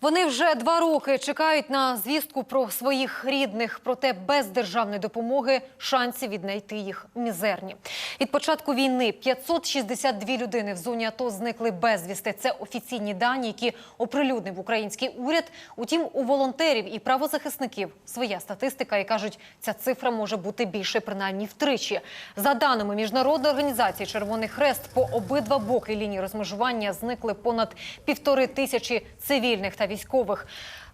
Вони вже два роки чекають на звістку про своїх рідних, проте без державної допомоги шансів віднайти їх мізерні. Від початку війни 562 людини в зоні АТО зникли безвісти. Це офіційні дані, які оприлюднив український уряд. Утім, у волонтерів і правозахисників своя статистика, і кажуть, ця цифра може бути більше, принаймні втричі. За даними міжнародної організації Червоний Хрест, по обидва боки лінії розмежування зникли понад півтори тисячі цивільних та військових.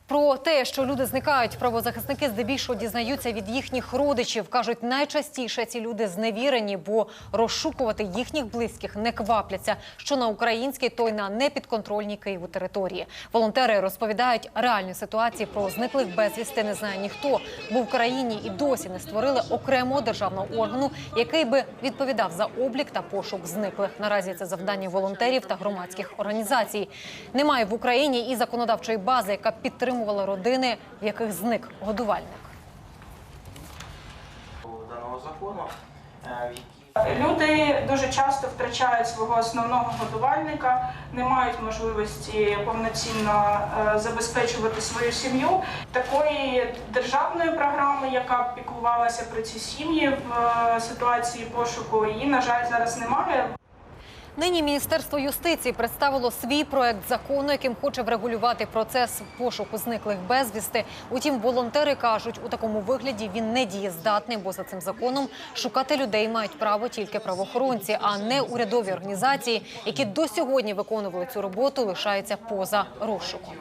Про те, що люди зникають, правозахисники здебільшого дізнаються від їхніх родичів. кажуть, найчастіше ці люди зневірені, бо розшукувати їхніх близьких не квапляться. Що на українській, то й на непідконтрольній Києву території. Волонтери розповідають реальні ситуації про зниклих безвісти. Не знає ніхто, бо в країні і досі не створили окремого державного органу, який би відповідав за облік та пошук зниклих. Наразі це завдання волонтерів та громадських організацій. Немає в Україні і законодавчої бази, яка підтримувала родини, в яких зник годувальник. даного закону, е, Люди дуже часто втрачають свого основного годувальника, не мають можливості повноцінно е, забезпечувати свою сім'ю. Такої державної програми, яка б піклувалася про ці сім'ї в е, ситуації пошуку, її на жаль зараз немає. Нині Міністерство юстиції представило свій проект закону, яким хоче врегулювати процес пошуку зниклих безвісти. Утім, волонтери кажуть, у такому вигляді він не дієздатний, бо за цим законом шукати людей мають право тільки правоохоронці, а не урядові організації, які до сьогодні виконували цю роботу, лишаються поза розшуком.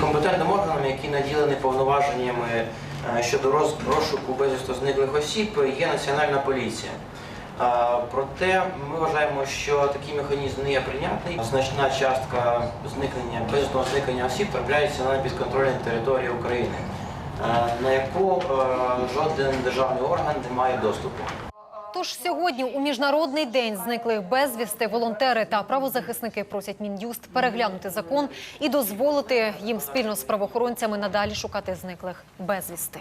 компетентним органам, які наділені повноваженнями е, щодо роз- розшуку безвісто зниклих осіб, є національна поліція. Проте ми вважаємо, що такий механізм не є прийнятний. Значна частка зникнення безвісного зникнення осіб трапляється на підконтрольній території України, е, на яку е, жоден державний орган не має доступу. Тож сьогодні у міжнародний день зниклих безвісти волонтери та правозахисники просять мін'юст переглянути закон і дозволити їм спільно з правоохоронцями надалі шукати зниклих безвісти.